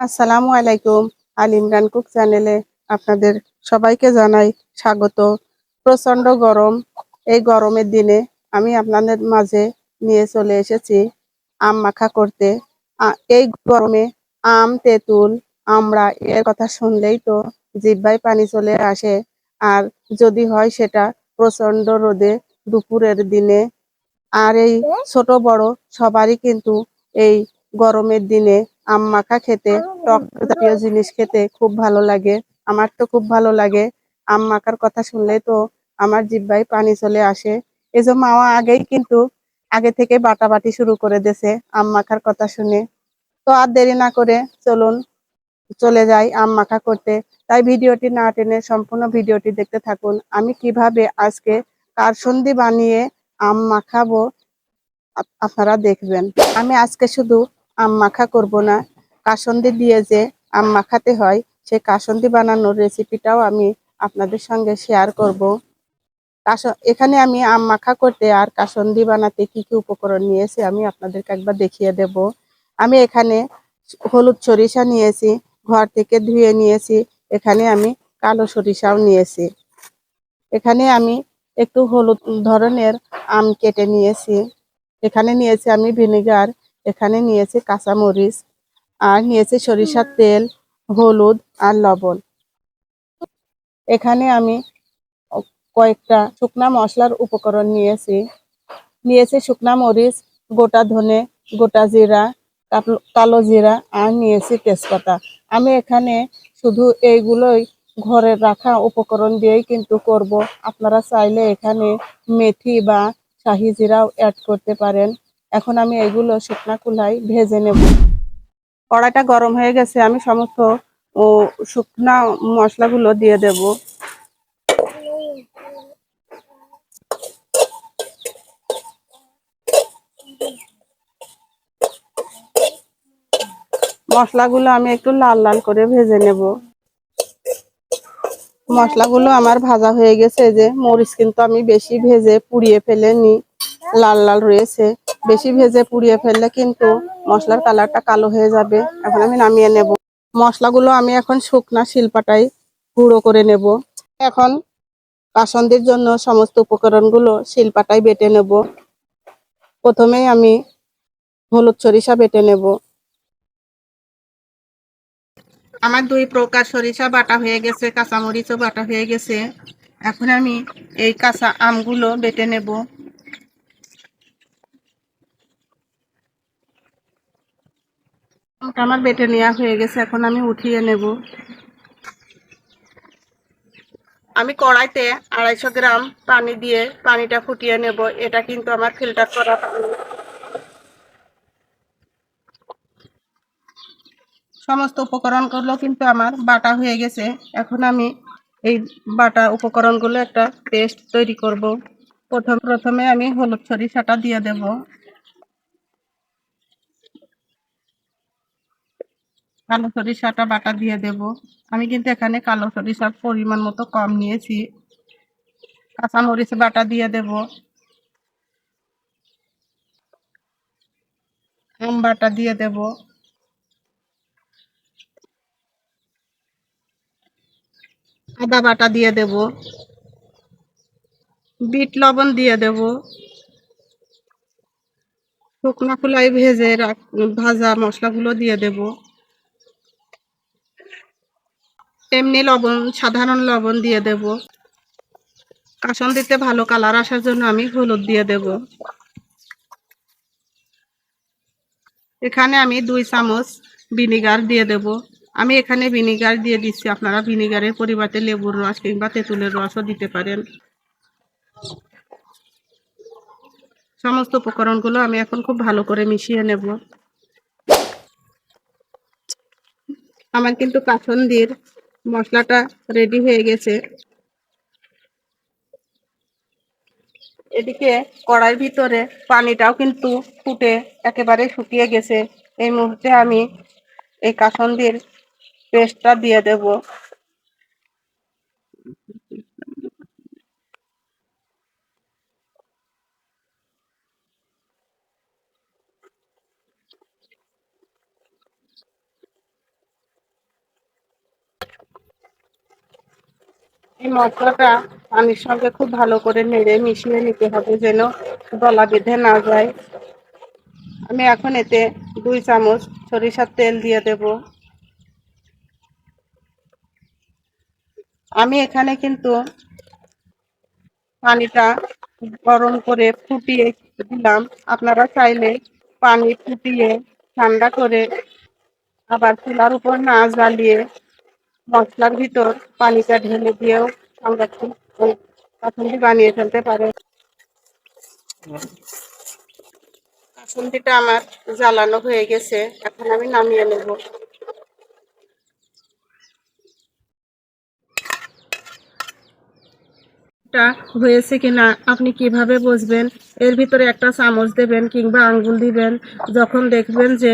আসসালামু আলাইকুম আল ইমরান কুক চ্যানেলে আপনাদের সবাইকে জানাই স্বাগত। প্রচণ্ড গরম। এই গরমের দিনে আমি আপনাদের মাঝে নিয়ে চলে এসেছি আম মাখা করতে। এই গরমে আম, তেঁতুল, আমরা এর কথা শুনলেই তো জিহ্বায় পানি চলে আসে। আর যদি হয় সেটা প্রচণ্ড রোদে দুপুরের দিনে। আর এই ছোট বড় সবারই কিন্তু এই গরমের দিনে আম মাখা খেতে টক জাতীয় জিনিস খেতে খুব ভালো লাগে। আমার তো খুব ভালো লাগে। আম মাখার কথা শুনলে তো আমার জিহ্বায় পানি চলে আসে। এই যে মাওয়া আগেই কিন্তু আগে থেকে বাটাবাটি শুরু করে দিয়েছে আম মাখার কথা শুনে। তো আর দেরি না করে চলুন চলে যাই আম মাখা করতে। তাই ভিডিওটি না টেনে সম্পূর্ণ ভিডিওটি দেখতে থাকুন। আমি কীভাবে আজকে কারসন্দি বানিয়ে আম মাখাবো আপনারা দেখবেন। আমি আজকে শুধু আম মাখা করব না। কাসন্দি দিয়ে যে আম মাখাতে হয় সেই কাসন্দি বানানোর রেসিপিটাও আমি আপনাদের সঙ্গে শেয়ার করব। এখানে আমি আম মাখা করতে আর কাসন্দি বানাতে কি কি উপকরণ নিয়েছি আমি আপনাদেরকে একবার দেখিয়ে দেব। আমি এখানে হলুদ সরিষা নিয়েছি, ঘর থেকে ধুয়ে নিয়েছি, এখানে আমি কালো সরিষাও নিয়েছি। এখানে আমি একটু হলুদ ধরনের আম কেটে নিয়েছি। এখানে নিয়েছি আমি ভিনেগার এখানে নিয়েছি কাঁচামরিচ, আর নিয়েছি সরিষার তেল, হলুদ আর লবণ। এখানে আমি কয়েকটা শুকনা মশলার উপকরণ নিয়েছি। নিয়েছি শুকনা মরিচ, গোটা ধনে, গোটা জিরা কালো- জিরা, আর নিয়েছি তেজপাতা। আমি এখানে শুধু এইগুলোই ঘরে রাখা উপকরণ দিয়েই কিন্তু করব। আপনারা চাইলে এখানে মেথি বা শাহি জিরাও অ্যাড করতে পারেন। এখন আমি এগুলো শুকনা কুলাই ভেজে নেব। কড়াইটা গরম হয়ে গেছে, আমি সমস্ত শুকনা মশলাগুলো দিয়ে দেব। মশলাগুলো আমি একটু লাল লাল করে ভেজে নেব। মশলাগুলো আমার ভাজা হয়ে গেছে যে মরিচ কিন্তু আমি বেশি ভেজে পুড়িয়ে ফেলেনি, লাল লাল রয়েছে। বেশি ভেজে পুড়িয়ে ফেললে কিন্তু মশলার কালারটা কালো হয়ে যাবে। এখন আমি নামিয়ে নেব। মশলাগুলো আমি এখন শুকনা শিলপাটায় গুঁড়ো করে নেব। এখন কাসন্দির জন্য সমস্ত উপকরণগুলো শিলপাটায় বেটে নেব। প্রথমেই আমি হলুদ সরিষা বেটে নেব। আমার দুই প্রকার সরিষা বাটা হয়ে গেছে, কাঁচামরিচও বাটা হয়ে গেছে। এখন আমি এই কাঁচা আমগুলো বেটে নেব। আমার বেটে নেওয়া হয়ে গেছে, এখন আমি উঠিয়ে নেব। আমি কড়াইতে আড়াইশো গ্রাম পানি দিয়ে পানিটা ফুটিয়ে নেব, এটা কিন্তু আমার ফিল্টার করা পানি। সমস্ত উপকরণগুলো কিন্তু আমার বাটা হয়ে গেছে, এখন আমি এই বাটা উপকরণগুলো একটা পেস্ট তৈরি করব। প্রথম, প্রথমে আমি হলুদ সরিষাটা দিয়ে দেব। কালো সরিষাটা বাটা দিয়ে দেব। আমি কিন্তু এখানে কালো সরিষার পরিমাণ মতো কম নিয়েছি। কাঁচামরিচ বাটা দিয়ে দেব। আম বাটা দিয়ে দেব। আদা বাটা দিয়ে দেব। বিট লবণ দিয়ে দেব। শুকনো খোলাই ভেজে রাখ ভাজা মশলাগুলো দিয়ে দেব। এমনি লবণ, সাধারণ লবণ দিয়ে দেব। কাসন দিতে ভালো কালার আসার জন্য আমি হলুদ দিয়ে দেব। এখানে আমি দুই চামচ ভিনিগার দিয়ে দেব। আমি এখানে ভিনিগার দিয়ে দিচ্ছি। আপনারা ভিনিগারের পরিবর্তে লেবুর রস কিংবা তেঁতুলের রসও দিতে পারেন। সমস্ত উপকরণগুলো আমি এখন খুব ভালো করে মিশিয়ে নেব। আমার কিন্তু কাসন্দির মশলাটা রেডি হয়ে গেছে। এদিকে কড়াইয়ের ভিতরে পানিটাও কিন্তু ফুটে একেবারে শুকিয়ে গেছে। এই মুহূর্তে আমি এই কাসন্দির পেস্টটা দিয়ে দেব। এই মশলাটা পানির সঙ্গে খুব ভালো করে নেড়ে মিশিয়ে নিতে হবে যেন গলা বেঁধে না যায়। আমি এখন এতে দুই চামচ সরিষার তেল দিয়ে দেব। আমি এখানে কিন্তু পানিটা গরম করে ফুটিয়ে দিলাম। আপনারা চাইলে পানি ফুটিয়ে ঠান্ডা করে আবার চুলার উপর না জ্বালিয়ে মশলার ভিতর পানিটা ঢেলে দিয়েও আমরা কাসুন্দি বানিয়ে ফেলতে পারে। কাসুন্দিটা আমার জ্বালানো হয়ে গেছে, এখন আমি নামিয়ে নেব। টা হয়েছে কি না আপনি কীভাবে বুঝবেন? এর ভিতরে একটা চামচ দেবেন কিংবা আঙ্গুল দিবেন, যখন দেখবেন যে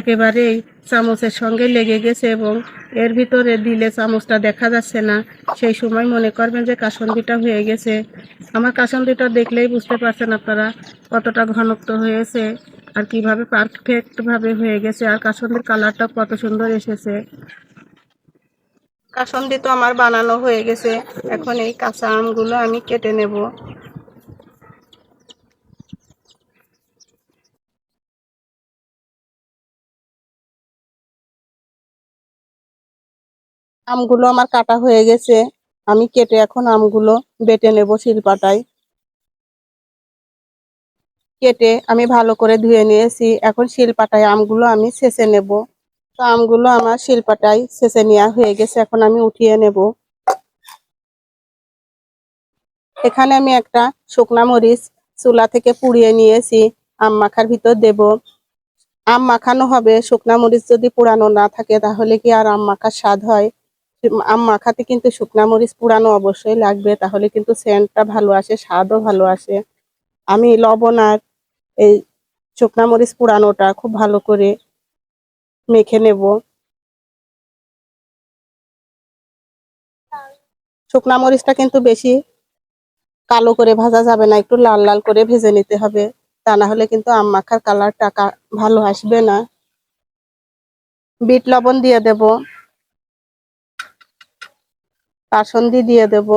একেবারেই চামচের সঙ্গে লেগে গেছে এবং এর ভিতরে দিলে চামচটা দেখা যাচ্ছে না, সেই সময় মনে করবেন যে কাসন্দিটা হয়ে গেছে। আমার কাসন্দিটা দেখলেই বুঝতে পারছেন আপনারা কতটা ঘনত্ব হয়েছে আর কীভাবে পারফেক্টভাবে হয়ে গেছে, আর কাসন্দির কালারটা কত সুন্দর এসেছে। কাসন্দি তো আমার বানানো হয়ে গেছে। এখন এই কাঁচা আমগুলো আমি কেটে নেব। আমগুলো আমার কাটা হয়ে গেছে। আমি কেটে এখন আমগুলো বেটে নেব শিলপাটায়। কেটে আমি ভালো করে ধুয়ে নিয়েছি। এখন শিলপাটায় আমগুলো আমি ছেঁচে নেব। তো আমগুলো আমার শিলপাটায় ছেঁচে নেওয়া হয়ে গেছে, এখন আমি উঠিয়ে নেব। এখানে আমি একটা শুকনা মরিচ চুলা থেকে পুড়িয়ে নিয়েছি, আম মাখার ভিতর দেব। আম মাখানো হবে, শুকনা মরিচ যদি পুরানো না থাকে তাহলে কি আর আম মাখার স্বাদ হয়? আম মাখাতে কিন্তু শুকনা মরিচ পুরানো অবশ্যই লাগবে, তাহলে কিন্তু সেন্টটা ভালো আসে, স্বাদও ভালো আসে। আমি লবণ আর এই শুকনা মরিচ পুরানোটা খুব ভালো করে মেখে নেব। শুকনা মরিচটা কিন্তু বেশি কালো করে ভাজা যাবে না, একটু লাল লাল করে ভেজে নিতে হবে। তা না হলে কিন্তু আম মাখার কালারটা ভালো আসবে না। বিট লবণ দিয়ে দেব। কাসন্দি দিয়ে দেব।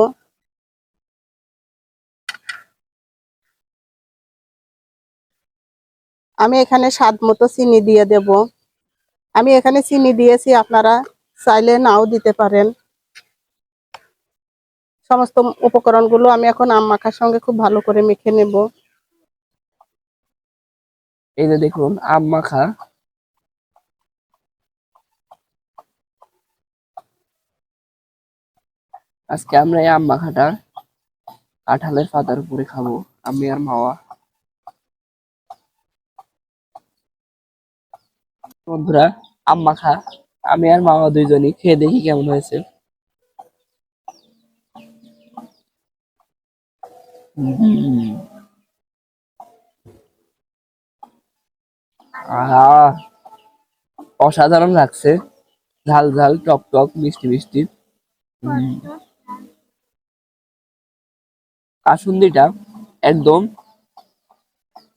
আমি এখানে স্বাদ মতো চিনি দিয়ে দেব। আমি এখানে চিনি দিয়েছি, আপনারা চাইলে নাও দিতে পারেন। সমস্ত উপকরণগুলো আমি এখন আম মাখার সঙ্গে খুব ভালো করে মেখে নেব। এই যে দেখুন, আম মাখা। আজকে আমরা এই আম মাখাটা কাঁঠালের পাতার উপরে খাব, আমি আর মাওয়া। বন্ধুরা আম মাখা আমি আর মাওয়া দুইজনই খেয়ে দেখি কেমন হয়েছে। অসাধারণ লাগছে ঝাল ঝাল, টক টক, মিষ্টি মিষ্টি। কাসুন্দিটা একদম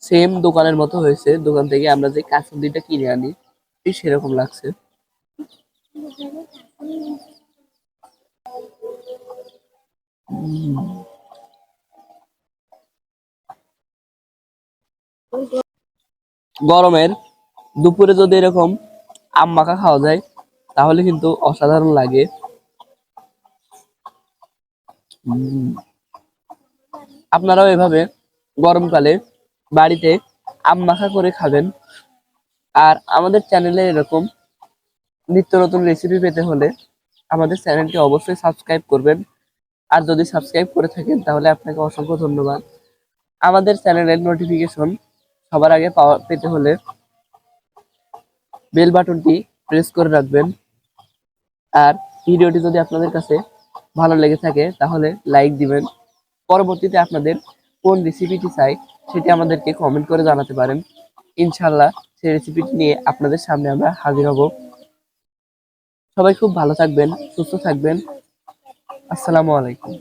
সেম দোকানের মতো হয়েছে দোকান থেকে আমরা যে কাসুন্দিটা কিনে আনি ঠিক সেরকম লাগছে গরমের দুপুরে যদি এরকম আম মাখা খাওয়া যায়, তাহলে কিন্তু অসাধারণ লাগে। আপনারাও এভাবে গরমকালে বাড়িতে আম মাখা করে খাবেন আর আমাদের চ্যানেলে এরকম নিত্য নতুন রেসিপি পেতে হলে আমাদের চ্যানেলটি অবশ্যই সাবস্ক্রাইব করবেন। আর যদি সাবস্ক্রাইব করে থাকেন, তাহলে আপনাকে অসংখ্য ধন্যবাদ। আমাদের চ্যানেলের নোটিফিকেশন সবার আগে পাওয়া পেতে হলে বেল বাটনটি প্রেস করে রাখবেন। আর ভিডিওটি যদি আপনাদের কাছে ভালো লেগে থাকে, তাহলে লাইক দিবেন। পরবর্তীতে আপনাদের কোন রেসিপিটি চাই, সেটি আমাদেরকে কমেন্ট করে জানাতে পারেন। ইনশাল্লাহ সেই রেসিপিটি নিয়ে আপনাদের সামনে আমরা হাজির হব। সবাই খুব ভালো থাকবেন, সুস্থ থাকবেন। আসসালামু আলাইকুম।